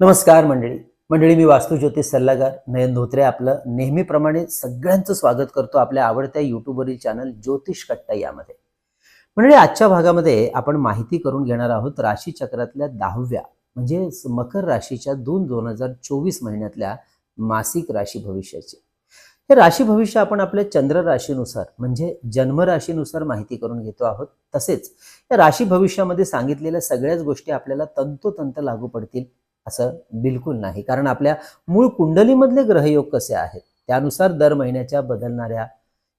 नमस्कार मंडळी. मंडळी मी वास्तुज्योतिष सल्लागार नयन धोत्रे आपलं. नेहमीप्रमाणे सगळ्यांचं स्वागत करतो आपल्या आवडत्या युट्यूबवरील चॅनल ज्योतिष कट्टा यामध्ये. मंडळी आजच्या भागामध्ये आपण माहिती करून घेणार आहोत राशी चक्रातल्या दहाव्या म्हणजे मकर राशीच्या दोन दोन हजार चोवीस महिन्यातल्या मासिक राशी भविष्याची. हे राशी भविष्य आपण आपल्या चंद्र राशीनुसार म्हणजे जन्म राशीनुसार माहिती करून घेतो आहोत. तसेच या राशी भविष्यामध्ये सांगितलेल्या सगळ्याच गोष्टी आपल्याला तंतोतंत लागू पडतील. असं बिलकुल नाही. कारण आपल्या मूळ कुंडलीमधले ग्रहयोग कसे आहेत? त्यानुसार दर महिन्याच्या बदलणाऱ्या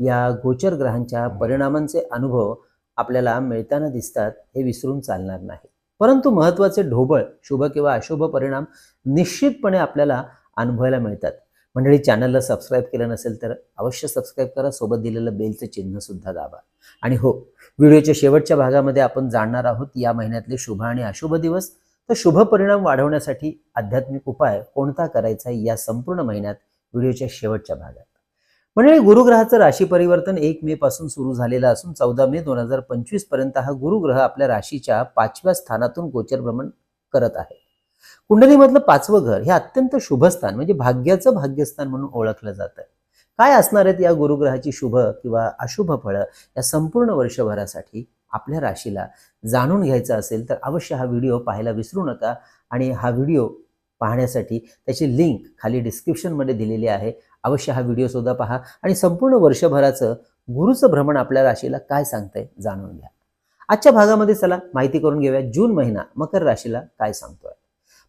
या गोचर ग्रहांच्या परिणामांचे अनुभव आपल्याला मिळताना दिसतात हे विसरून चालणार नाही. परंतु महत्त्वाचे ढोबळ शुभ किंवा अशुभ परिणाम निश्चितपणे आपल्याला अनुभवायला मिळतात. मंडळी चॅनलला सबस्क्राईब केलं नसेल तर अवश्य सबस्क्राईब करा. सोबत दिलेलं बेलचं चिन्हसुद्धा दाबा. आणि हो व्हिडिओच्या शेवटच्या भागामध्ये आपण जाणणार आहोत या महिन्यातले शुभ आणि अशुभ दिवस तर शुभ परिणाम वाढवण्यासाठी आध्यात्मिक उपाय कोणता करायचा या संपूर्ण महिन्यात व्हिडिओच्या शेवटच्या भागात. म्हणजे गुरुग्रहाचं राशी परिवर्तन एक मे पासून सुरू झालेलं असून चौदा मे दोन हजार पंचवीसपर्यंत हा गुरुग्रह आपल्या राशीच्या पाचव्या स्थानातून गोचर भ्रमण करत आहे. कुंडलीमधलं पाचवं घर हे अत्यंत शुभ स्थान म्हणजे भाग्याचं भाग्यस्थान म्हणून ओळखलं जातं काय असणार आहेत या गुरुग्रहाची शुभ किंवा अशुभ फळं या संपूर्ण वर्षभरासाठी? आपल्या राशीला जाणून घ्यायचं असेल तर अवश्य हा व्हिडिओ पाहायला विसरू नका. आणि हा व्हिडिओ पाहण्यासाठी त्याची लिंक खाली डिस्क्रिप्शनमध्ये दिलेली आहे. अवश्य हा व्हिडिओ सुद्धा पहा. आणि संपूर्ण वर्षभराचं गुरुचं भ्रमण आपल्या राशीला काय सांगतंय जाणून घ्या. आजच्या भागामध्ये चला माहिती करून घेऊया जून महिना मकर राशीला काय सांगतोय.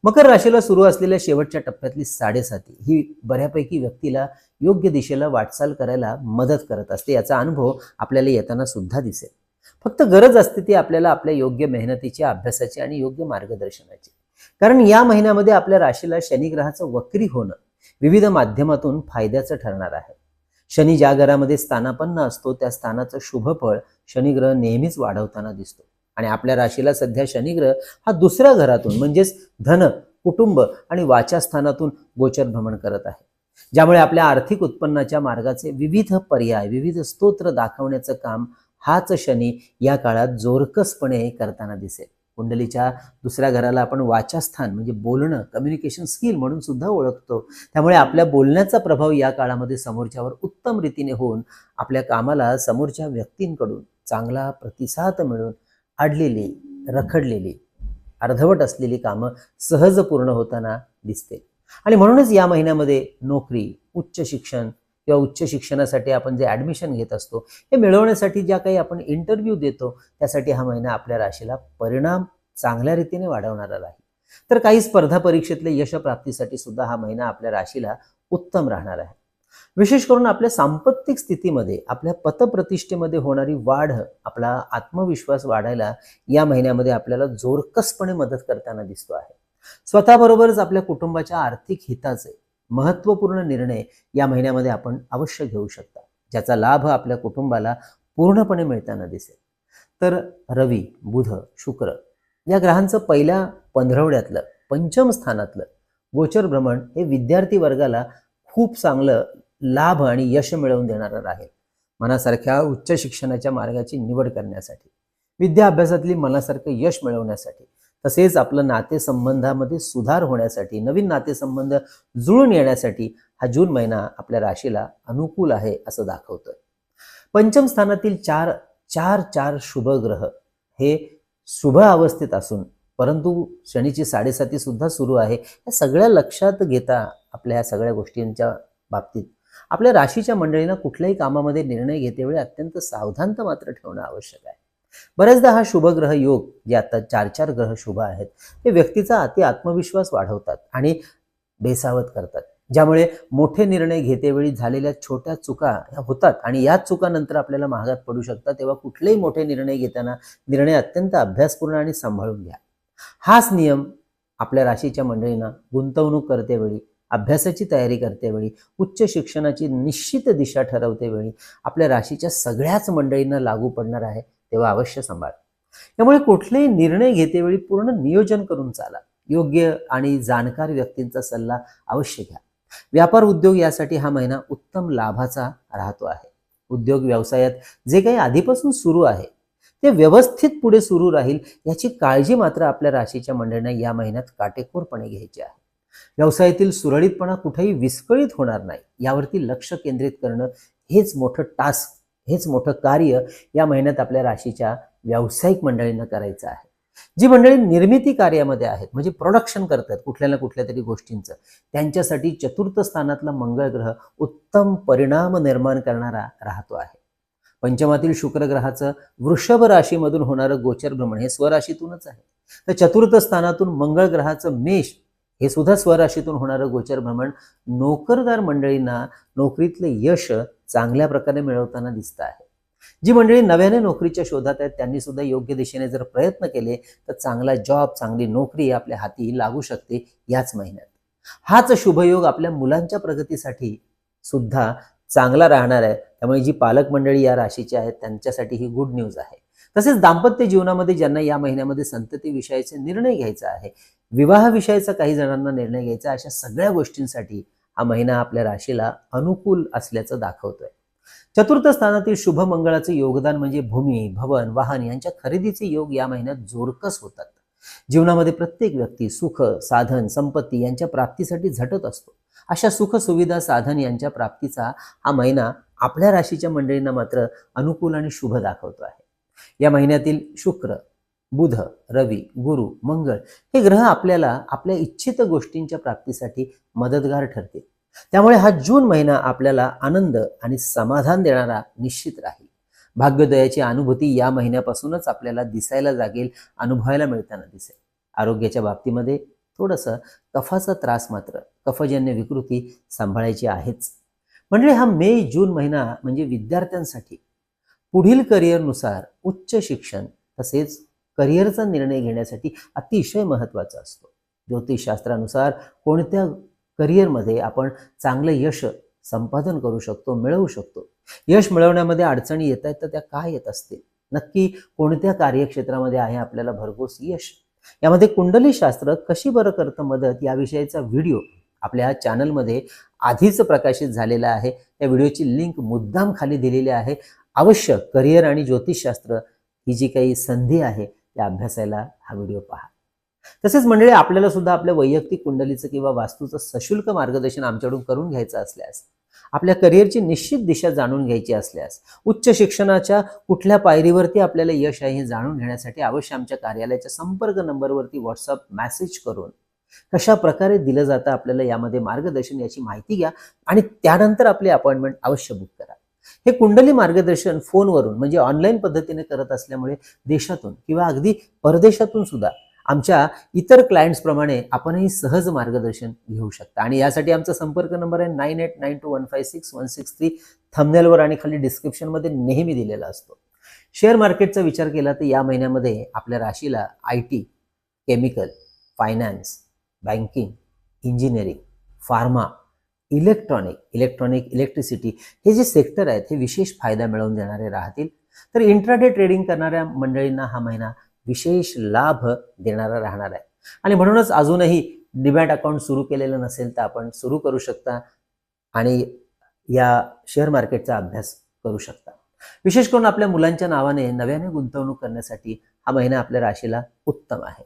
मकर राशीला सुरू असलेल्या शेवटच्या टप्प्यातली साडेसाती ही बऱ्यापैकी व्यक्तीला योग्य दिशेला वाटचाल करायला मदत करत असते. याचा अनुभव आपल्याला येताना सुद्धा दिसेल. फक्त गरज असते ती आपल्याला आपल्या योग्य मेहनतीची अभ्यासाची आणि योग्य मार्गदर्शनाची. कारण या महिन्यामध्ये आपल्या राशीला शनिग्रहाचं वक्री होणं विविध माध्यमातून फायद्याचं ठरणार आहे. शनी ज्या घरामध्ये स्थानापन्न असतो त्या स्थानाचं शुभफळ शनिग्रह नेहमीच वाढवताना दिसतो. आणि आपल्या राशीला सध्या शनिग्रह हा दुसऱ्या घरातून म्हणजेच धन कुटुंब आणि वाचास्थानातून गोचर भ्रमण करत आहे. ज्यामुळे आपल्या आर्थिक उत्पन्नाच्या मार्गाचे विविध पर्याय विविध स्तोत्र दाखवण्याचं काम हाच शनी या काळात जोरकसपणे करताना दिसेल. कुंडलीच्या दुसऱ्या घराला आपण वाचास्थान म्हणजे बोलणं कम्युनिकेशन स्किल म्हणून सुद्धा ओळखतो. त्यामुळे आपल्या बोलण्याचा प्रभाव या काळामध्ये समोरच्यावर उत्तम रीतीने होऊन आपल्या कामाला समोरच्या व्यक्तींकडून चांगला प्रतिसाद मिळून अडलेली रखडलेली अर्धवट असलेली कामं सहज पूर्ण होताना दिसते आणि म्हणूनच या महिन्यामध्ये नोकरी उच्च शिक्षण किंवा उच्च शिक्षणासाठी आपण जे ॲडमिशन घेत असतो हे मिळवण्यासाठी ज्या काही आपण इंटरव्ह्यू देतो त्यासाठी हा महिना आपल्या राशीला परिणाम चांगल्या रीतीने वाढवणारा राहील. तर काही स्पर्धा परीक्षेतल्या यशप्राप्तीसाठी सुद्धा हा महिना आपल्या राशीला उत्तम राहणार आहे. विशेष करून आपल्या सांपत्तिक स्थितीमध्ये आपल्या पतप्रतिष्ठेमध्ये होणारी वाढ आपला आत्मविश्वास वाढायला या महिन्यामध्ये आपल्याला जोरकसपणे मदत करताना दिसतो आहे. स्वतःबरोबरच आपल्या कुटुंबाच्या आर्थिक हिताचे महत्त्वपूर्ण निर्णय या महिन्यामध्ये आपण अवश्य घेऊ शकता ज्याचा लाभ आपल्या कुटुंबाला पूर्णपणे मिळताना दिसेल. तर रवी बुध शुक्र या ग्रहांचं पहिल्या पंधरवड्यातलं पंचम स्थानातलं गोचर भ्रमण हे विद्यार्थी वर्गाला खूप चांगलं लाभ आणि यश मिळवून देणारं राहील मनासारख्या उच्च शिक्षणाच्या मार्गाची निवड करण्यासाठी विद्या अभ्यासातली मनासारखं यश मिळवण्यासाठी. तसेच आपलं नातेसंबंधामध्ये सुधार होण्यासाठी नवीन नातेसंबंध जुळून येण्यासाठी हा जून महिना आपल्या राशीला अनुकूल आहे असं दाखवतं पंचम स्थानातील चार चार चार शुभ ग्रह हे शुभ अवस्थेत असून परंतु शनीची साडेसाती सुद्धा सुरू आहे. या सगळ्या लक्षात घेता आपल्या ह्या सगळ्या गोष्टींच्या बाबतीत आपल्या राशीच्या मंडळींना कुठल्याही कामामध्ये निर्णय घेतेवेळी अत्यंत सावधानता मात्र ठेवणं आवश्यक आहे. बऱ्याचदा हा शुभग्रह योग जे आता चार चार ग्रह शुभ आहेत ते व्यक्तीचा अति आत्मविश्वास वाढवतात आणि बेसावत करतात. ज्यामुळे मोठे निर्णय घेतेवेळी झालेल्या छोट्या चुका ह्या होतात आणि याच चुकानंतर आपल्याला महागात पडू शकतात तेव्हा कुठलेही मोठे निर्णय घेताना निर्णय अत्यंत अभ्यासपूर्ण आणि सांभाळून घ्या. हाच नियम आपल्या राशीच्या मंडळींना गुंतवणूक करतेवेळी अभ्यासाची तयारी करतेवेळी उच्च शिक्षणाची निश्चित दिशा ठरवतेवेळी आपल्या राशीच्या सगळ्याच मंडळींना लागू पडणार आहे. तेव्हा अवश्य सांभाळ. त्यामुळे कुठलेही निर्णय घेतेवेळी पूर्ण नियोजन करून चाला. योग्य आणि जाणकार व्यक्तींचा सल्ला अवश्य घ्या. व्यापार उद्योग यासाठी हा महिना उत्तम लाभाचा राहतो आहे. उद्योग व्यवसायात जे काही आधीपासून सुरू आहे ते व्यवस्थित पुढे सुरू राहील याची काळजी मात्र आपल्या राशीच्या मंडळींना या महिन्यात काटेकोरपणे घ्यायची आहे. व्यवसायातील सुरळीतपणा कुठेही विस्कळीत होणार नाही यावरती लक्ष केंद्रित करणं हेच मोठं टास्क हेच मोठं कार्य या महिन्यात आपल्या राशीच्या व्यावसायिक मंडळींना करायचं आहे. जी मंडळी निर्मिती कार्यामध्ये आहेत म्हणजे प्रोडक्शन करतात कुठल्या ना कुठल्या तरी गोष्टींचं त्यांच्यासाठी चतुर्थ स्थानातला मंगळ ग्रह उत्तम परिणाम निर्माण करणारा राहतो आहे. पंचमातील शुक्र ग्रहाचं वृषभ राशीमधून होणारं गोचर भ्रमण हे स्वराशीतूनच आहे. तर चतुर्थ स्थानातून मंगळ ग्रहाचं मेष हे सुद्धा स्वराशीतून होणारं गोचर भ्रमण नोकरदार मंडळींना नोकरीतलं यश चांगल्या प्रकारे मिळवताना दिसत आहे. जी मंडळी नव्याने नोकरीच्या शोधात आहेत त्यांनी सुद्धा योग्य दिशेने जर प्रयत्न केले तर चांगला जॉब चांगली नोकरी आपल्या हाती लागू शकते याच महिन्यात. हाच शुभयोग आपल्या मुलांच्या प्रगतीसाठी सुद्धा चांगला राहणार आहे. त्यामुळे जी पालक मंडळी या राशीची आहेत त्यांच्यासाठी ही गुड न्यूज आहे. तसेच दाम्पत्य जीवनामध्ये ज्यांना या महिन्यामध्ये संतती विषयाचे निर्णय घ्यायचा आहे विवाह विषयाचा काही जणांना निर्णय घ्यायचा अशा सगळ्या गोष्टींसाठी हा महिना आपल्या राशीला अनुकूल असल्याचं दाखवतोय. चतुर्थ स्थानातील शुभ मंगळाचं योगदान म्हणजे भूमी भवन वाहन यांच्या खरेदीचे योग या महिन्यात जोरकस होतात. जीवनामध्ये प्रत्येक व्यक्ती सुख साधन संपत्ती यांच्या प्राप्तीसाठी झटत असतो. अशा सुख सुविधा साधन यांच्या प्राप्तीचा हा महिना आपल्या राशीच्या मंडळींना मात्र अनुकूल आणि शुभ दाखवतो आहे. या महिन्यातील शुक्र बुध रवी गुरु मंगळ हे ग्रह आपल्याला आपल्या इच्छित गोष्टींच्या प्राप्तीसाठी मदतगार ठरतील. त्यामुळे हा जून महिना आपल्याला आनंद आणि समाधान देणारा निश्चित राहील. भाग्योदयाची अनुभूती या महिन्यापासूनच आपल्याला दिसायला जागेल अनुभवायला मिळताना दिसेल. आरोग्याच्या बाबतीमध्ये थोडंसं कफाचा त्रास मात्र कफजन्य विकृती सांभाळायची आहेच. म्हणजे हा मे जून महिना म्हणजे विद्यार्थ्यांसाठी. पुढील करिअरनुसार उच्च शिक्षण तसेच करिअरचा निर्णय घेण्यासाठी अतिशय महत्त्वाचा असतो. ज्योतिषशास्त्रानुसार कोणत्या करिअरमध्ये आपण चांगलं यश संपादन करू शकतो मिळवू शकतो? यश मिळवण्यामध्ये अडचणी येत आहेत तर त्या काय येत असतील? नक्की कोणत्या कार्यक्षेत्रामध्ये आहे आपल्याला भरघोस यश? यामध्ये कुंडली शास्त्र कशी बरं करतं मदत याविषयीचा व्हिडिओ आपल्या चॅनलमध्ये आधीच प्रकाशित झालेला आहे. त्या व्हिडिओची लिंक मुद्दाम खाली दिलेली आहे. अवश्य करिअर आणि ज्योतिषशास्त्र ही जी काही संधी आहे त्या अभ्यासायला हा व्हिडिओ पहा. तसेच मंडळी आपल्याला सुद्धा आपल्या वैयक्तिक कुंडलीचं किंवा वास्तूचं सशुल्क मार्गदर्शन आमच्याकडून करून घ्यायचं असल्यास आपल्या करिअरची निश्चित दिशा जाणून घ्यायची असल्यास उच्च शिक्षणाच्या कुठल्या पायरीवरती आपल्याला यश आहे हे जाणून घेण्यासाठी अवश्य आमच्या कार्यालयाच्या संपर्क नंबरवरती व्हॉट्सअप मेसेज करून कशा प्रकारे दिलं जातं आपल्याला यामध्ये मार्गदर्शन याची माहिती घ्या आणि त्यानंतर आपली अपॉइंटमेंट अवश्य बुक करा. हे कुंडली मार्गदर्शन फोनवरून म्हणजे ऑनलाईन पद्धतीने करत असल्यामुळे देशातून किंवा अगदी परदेशातून सुद्धा आमच्या इतर क्लायंट्सप्रमाणे आपणही सहज मार्गदर्शन घेऊ शकता. आणि यासाठी आमचा संपर्क नंबर आहे nine eight nine two one five six one six three. थमनेलवर आणि खाली डिस्क्रिप्शनमध्ये नेहमी दिलेला असतो. शेअर मार्केटचा विचार केला तर या महिन्यामध्ये आपल्या राशीला I T chemical finance banking engineering pharma electronic electronic electricity हे जे सेक्टर आहेत हे विशेष फायदा मिळवून देणारे राहतील. तर इंट्राडे ट्रेडिंग करणाऱ्या मंडळींना हा महिना विशेष लाभ देणारा राहणार आहे. आणि म्हणूनच अजूनही डिमॅट अकाउंट सुरू केलेलं नसेल तर आपण सुरू करू शकता आणि या शेअर मार्केटचा अभ्यास करू शकता. विशेष करून आपल्या मुलांच्या नावाने नव्याने गुंतवणूक करण्यासाठी हा महिना आपल्या राशीला उत्तम आहे.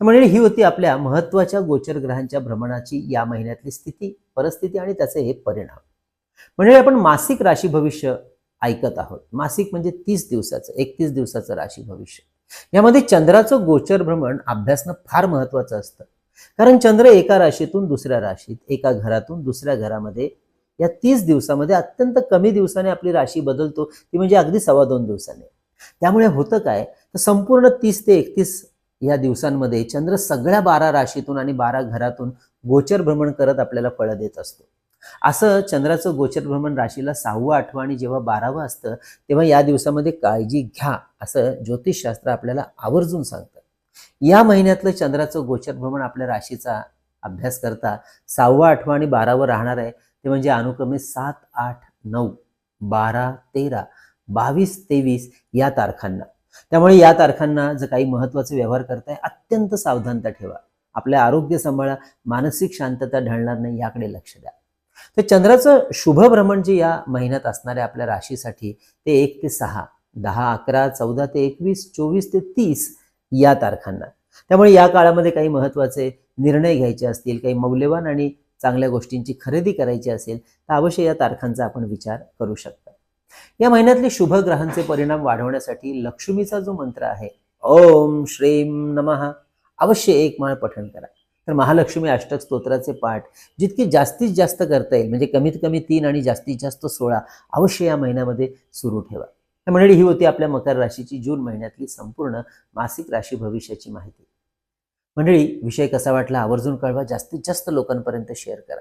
म्हणजे ही होती आपल्या महत्त्वाच्या गोचर ग्रहांच्या भ्रमणाची या महिन्यातली स्थिती. परिस्थिती आणि त्याचे हे परिणाम. म्हणजे आपण मासिक राशी भविष्य ऐकत आहोत. मासिक म्हणजे तीस दिवसाचं एकतीस दिवसाचं राशी भविष्य. यामध्ये चंद्राचं गोचर भ्रमण अभ्यासणं फार महत्वाचं असतं. कारण चंद्र एका राशीतून दुसऱ्या राशीत एका घरातून दुसऱ्या घरामध्ये या तीस दिवसामध्ये अत्यंत कमी दिवसाने आपली राशी बदलतो. ती म्हणजे अगदी सव्वा दोन दिवसाने. त्यामुळे होतं काय? तर संपूर्ण तीस ते एकतीस या दिवसांमध्ये चंद्र सगळ्या बारा राशीतून आणि बारा घरातून गोचर भ्रमण करत आपल्याला फळं देत असतो. असं चंद्राचं गोचर भ्रमण राशीला सहावं आठवं आणि जेव्हा बारावं असतं तेव्हा या दिवसामध्ये काळजी घ्या असं ज्योतिषशास्त्र आपल्याला आवर्जून सांगतं. या महिन्यातलं चंद्राचं गोचर भ्रमण आपल्या राशीचा अभ्यास करता सहावं आठवं आणि बारावं राहणार आहे ते म्हणजे अनुक्रमे सात आठ नऊ बारा तेरा बावीस तेवीस या तारखांना. त्यामुळे या तारखांना जर काही महत्त्वाचे व्यवहार करताय अत्यंत सावधानता ठेवा. आपल्या आरोग्य सांभाळा मानसिक शांतता ढळणार नाही याकडे लक्ष द्या. तर चंद्राचं शुभ भ्रमण जे या महिन्यात असणाऱ्या आपल्या राशीसाठी ते एक ते सहा दहा अकरा चौदा ते एकवीस चोवीस ते तीस या तारखांना. त्यामुळे या काळामध्ये काही महत्त्वाचे निर्णय घ्यायचे असतील काही मौल्यवान आणि चांगल्या गोष्टींची खरेदी करायची असेल तर अवश्य या तारखांचा आपण विचार करू शकता. या महिन्यातले शुभ ग्रहांचे परिणाम वाढवण्यासाठी लक्ष्मीचा जो मंत्र आहे ओम श्रीम नमः अवश्य एक माळ पठण करा. तर महालक्ष्मी अष्टक स्तोत्राचे पाठ जितके जास्तीत जास्त करता येईल म्हणजे कमीत कमी तीन आणि जास्तीत जास्त सोळा अवश्य या महिन्यामध्ये सुरू ठेवा. तर मंडळी ही होती आपल्या मकर राशीची जून महिन्यातली संपूर्ण मासिक राशी भविष्याची माहिती. मंडळी विषय कसा वाटला आवर्जून कळवा जास्तीत जास्त लोकांपर्यंत शेअर करा.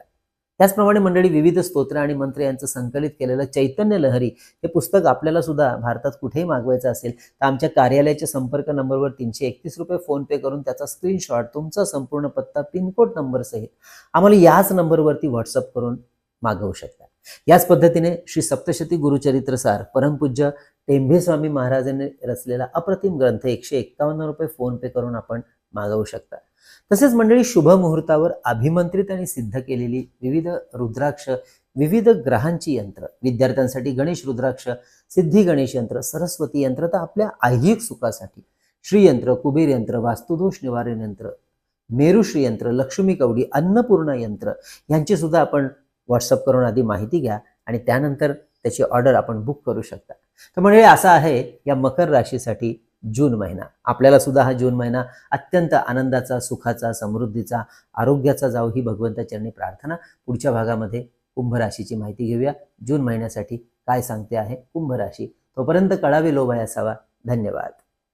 त्याचप्रमाणे मंडळी विविध स्तोत्र आणि मंत्र यांचं संकलित केलेलं चैतन्य लहरी हे पुस्तक आपल्याला सुद्धा भारतात कुठेही मागवायचं असेल तर आमच्या कार्यालयाच्या संपर्क नंबरवर तीनशे एकतीस रुपये फोन पे करून त्याचा स्क्रीनशॉट तुमचा संपूर्ण पत्ता पिनकोड नंबर सहित आम्हाला याच नंबरवरती व्हॉट्सअप करून मागवू शकता. याच पद्धतीने श्री सप्तशती गुरुचरित्रसार परमपूज्य टेंभे स्वामी महाराजांनी रचलेला अप्रतिम ग्रंथ एकशे एक्कावन्न रुपये फोन पे करून आपण मागवू शकता. तसेच मंडळी शुभ मुहूर्तावर अभिमंत्रित आणि सिद्ध केलेली विविध रुद्राक्ष विविध ग्रहांची यंत्र विद्यार्थ्यांसाठी गणेश रुद्राक्ष सिद्धी गणेश यंत्र सरस्वती यंत्र तर आपल्या ऐहिक सुखासाठी श्रीयंत्र कुबेर यंत्र वास्तुदोष निवारण यंत्र मेरुश्री यंत्र लक्ष्मी कवडी अन्नपूर्णा यंत्र यांची सुद्धा आपण व्हॉट्सअप करून आधी माहिती घ्या आणि त्यानंतर त्याची ऑर्डर आपण बुक करू शकता. तर म्हणजे असा आहे या मकर राशीसाठी जून महिना. आपल्याला सुद्धा हा जून महिना अत्यंत आनंदाचा सुखाचा समृद्धीचा आरोग्याचा जाऊ ही भगवंताचरणी प्रार्थना. पुढच्या भागामध्ये कुंभ राशीची माहिती घेऊया. जून महिन्यासाठी काय सांगते आहे कुंभ राशी? तोपर्यंत कळावे लोभाय असावा धन्यवाद.